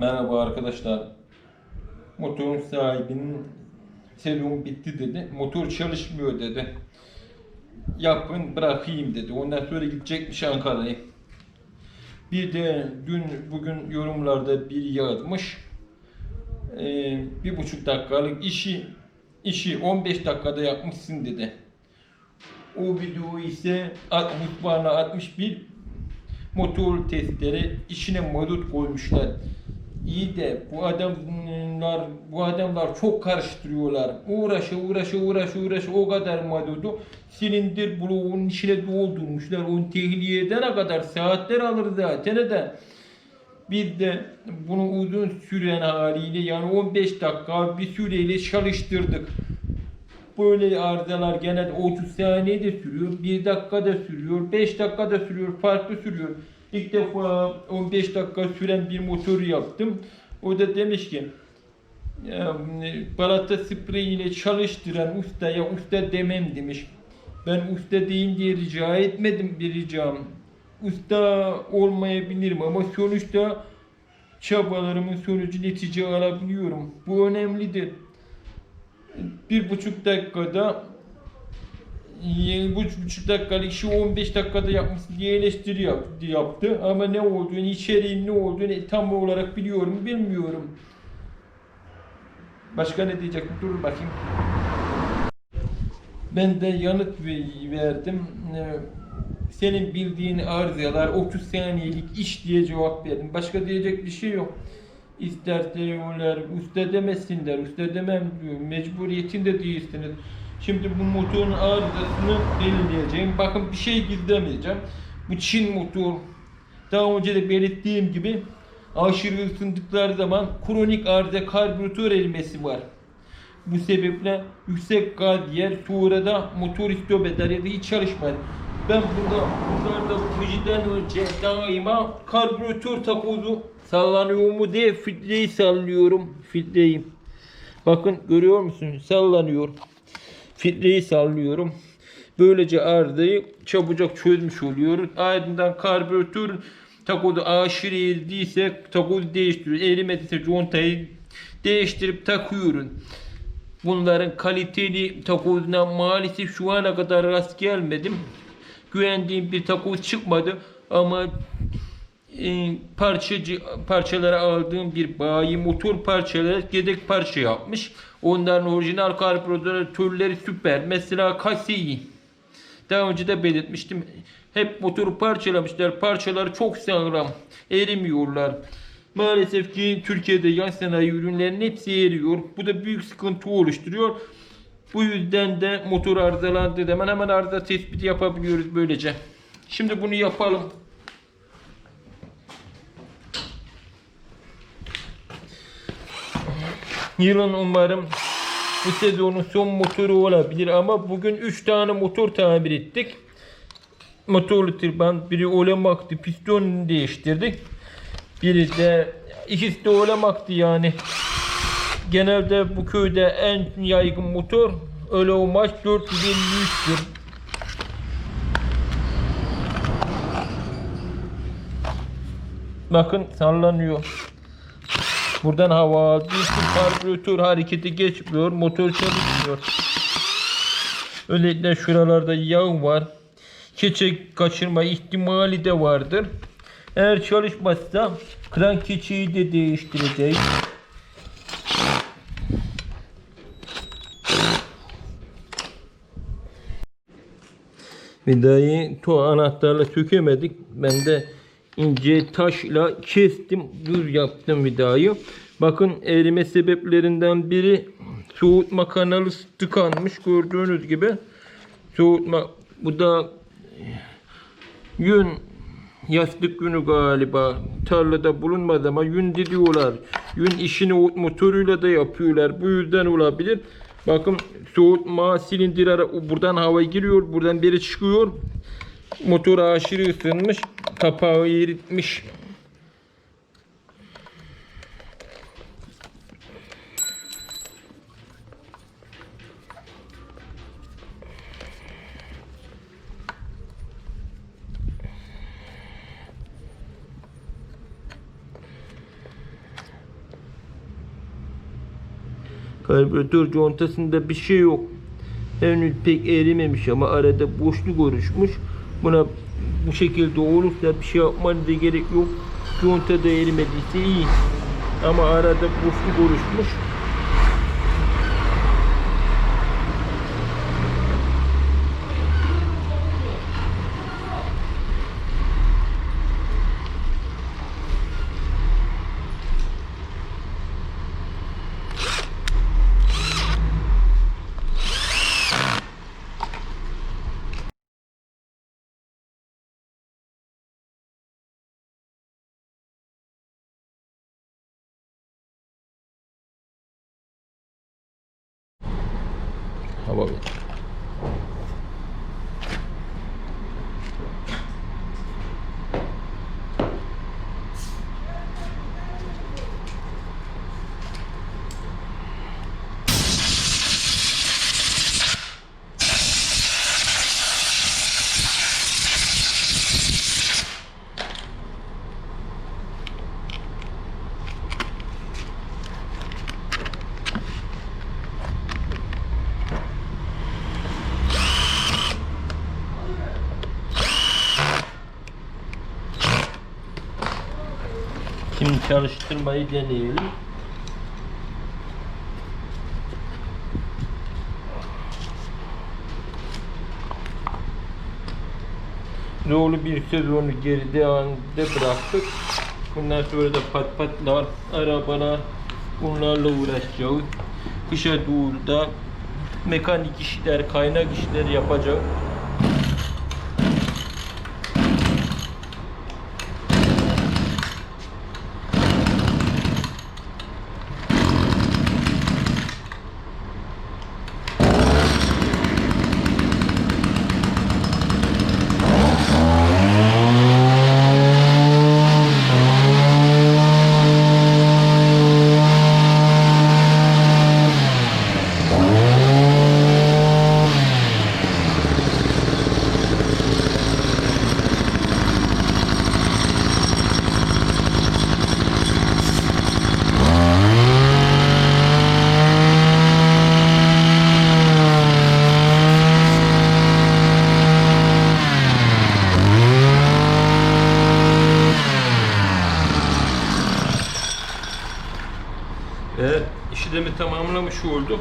Merhaba arkadaşlar. Motorun sahibinin sezon bitti dedi. Motor çalışmıyor dedi. Yapın bırakayım dedi. Ondan sonra gidecekmiş Ankara'ya. Bir de dün bugün yorumlarda biri yazmış. Ee, bir buçuk dakikalık işi işi 15 dakikada yapmışsın dedi. O videoyu ise mutfağına 61 motor testleri işine mazot koymuşlar. İyi de bu adamlar bu adamlar çok karıştırıyorlar. Uğraşı uğraşı uğraşı uğraşı o kadar mazotu silindir bloğunun içine doldurmuşlar. Onu tehliye edene kadar saatler alır zaten de. Bir de bunu uzun süren haliyle yani 15 dakika bir süreyle çalıştırdık. Böyle arızalar genelde 30 saniyede sürüyor, 1 dakikada sürüyor, 5 dakikada sürüyor, farklı sürüyor. İlk defa 15 dakika süren bir motor yaptım. O da demiş ki balata spreyi ile çalıştıran ustaya usta demem demiş. Ben usta deyin diye rica etmedim bir ricam. Usta olmayabilirim ama sonuçta çabalarımın sonucu netice alabiliyorum. Bu önemlidir bir buçuk dakikada yeni bu buçuk dakikalık işi 15 dakikada yapmışsın diye eleştiri yaptı, yaptı. Ama ne olduğunu, içeriğin ne olduğunu tam olarak biliyorum, bilmiyorum. Başka ne diyecektim? Dur bakayım. Ben de yanıt ve- verdim. Ee, Senin bildiğin arızalar 30 saniyelik iş diye cevap verdim. Başka diyecek bir şey yok. İster diyorlar, usta demesinler, usta demem diyor. Mecburiyetinde değilsiniz. Şimdi bu motorun arızasını belirleyeceğim. Bakın bir şey gizlemeyeceğim. Bu Çin motor. Daha önce de belirttiğim gibi aşırı ısındıkları zaman kronik arıza karbüratör erimesi var. Bu sebeple yüksek gaz yer sonra da motor istop eder ya da hiç çalışmaz. Ben burada buralarda bujiden önce daima karbüratör takozu sallanıyor mu diye filtreyi sallıyorum. Filtreyi. Bakın görüyor musunuz? Sallanıyor. Filtreyi sallıyorum. Böylece arızayı çabucak çözmüş oluyoruz. Ardından karbüratör takozu aşırı eridiyse takozu değiştiriyoruz. Erimediyse contayı değiştirip takıyoruz. Bunların kaliteli takozuna maalesef şu ana kadar rast gelmedim. Güvendiğim bir takoz çıkmadı ama parçacı parçaları aldığım bir bayi motor parçaları yedek parça yapmış. Onların orijinal karbüratörleri süper. Mesela Kasei. Daha önce de belirtmiştim. Hep motoru parçalamışlar. Parçaları çok sağlam. Erimiyorlar. Maalesef ki Türkiye'de yan sanayi ürünlerinin hepsi eriyor. Bu da büyük sıkıntı oluşturuyor. Bu yüzden de motor arızalandığı zaman hemen arıza tespiti yapabiliyoruz böylece. Şimdi bunu yapalım. Yılın umarım bu sezonun son motoru olabilir ama bugün 3 tane motor tamir ettik. Motorlu tırban, biri olemaktı, piston değiştirdik. Biri de ikisi de olemaktı yani. Genelde bu köyde en yaygın motor öyle olmaz 453'tür. Bakın sallanıyor. Buradan hava için karbüratör hareketi geçmiyor. Motor çalışmıyor. Özellikle şuralarda yağ var. Keçe kaçırma ihtimali de vardır. Eğer çalışmazsa kran keçeyi de değiştireceğiz. Vidayı to anahtarla sökemedik. Ben de ince taşla kestim. Düz yaptım vidayı. Bakın erime sebeplerinden biri soğutma kanalı tıkanmış gördüğünüz gibi. Soğutma bu da yün yastık yünü galiba tarlada bulunmaz ama yün diyorlar. Yün işini motoruyla da yapıyorlar. Bu yüzden olabilir. Bakın soğutma silindir ara buradan hava giriyor. Buradan biri çıkıyor. Motor aşırı ısınmış. Kapağı eritmiş. Karbüratör contasında bir şey yok. Henüz pek erimemiş ama arada boşluk oluşmuş. Buna bu şekilde olursa bir şey yapmanıza gerek yok. Conta da erimediyse iyi. Ama arada boşluk oluşmuş. Hava ver. Çalıştırmayı deneyelim. Doğru bir sezonu geride anda bıraktık. Bundan sonra da pat patlar, arabalar bunlarla uğraşacağız. Kışa doğru da mekanik işler, kaynak işleri yapacağız. Tamamlamış olduk.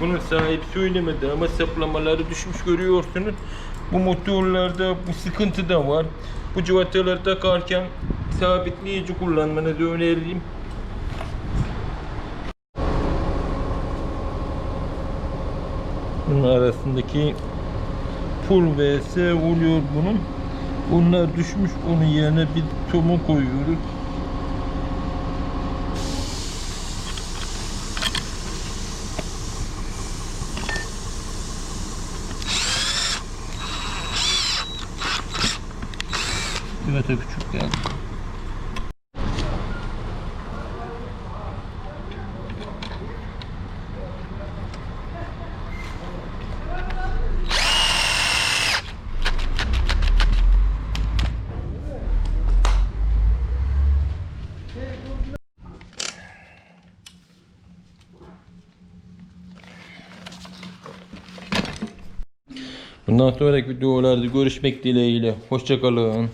Bunun sahibi söylemedi ama saplamaları düşmüş görüyorsunuz. Bu motorlarda bu sıkıntı da var. Bu cıvataları takarken sabitleyici kullanmanızı öneririm. Bunun arasındaki pul vs oluyor bunun. Bunlar düşmüş onun yerine bir tomun koyuyoruz. Evet küçük geldi. Bundan sonraki videolarda görüşmek dileğiyle. Hoşçakalın.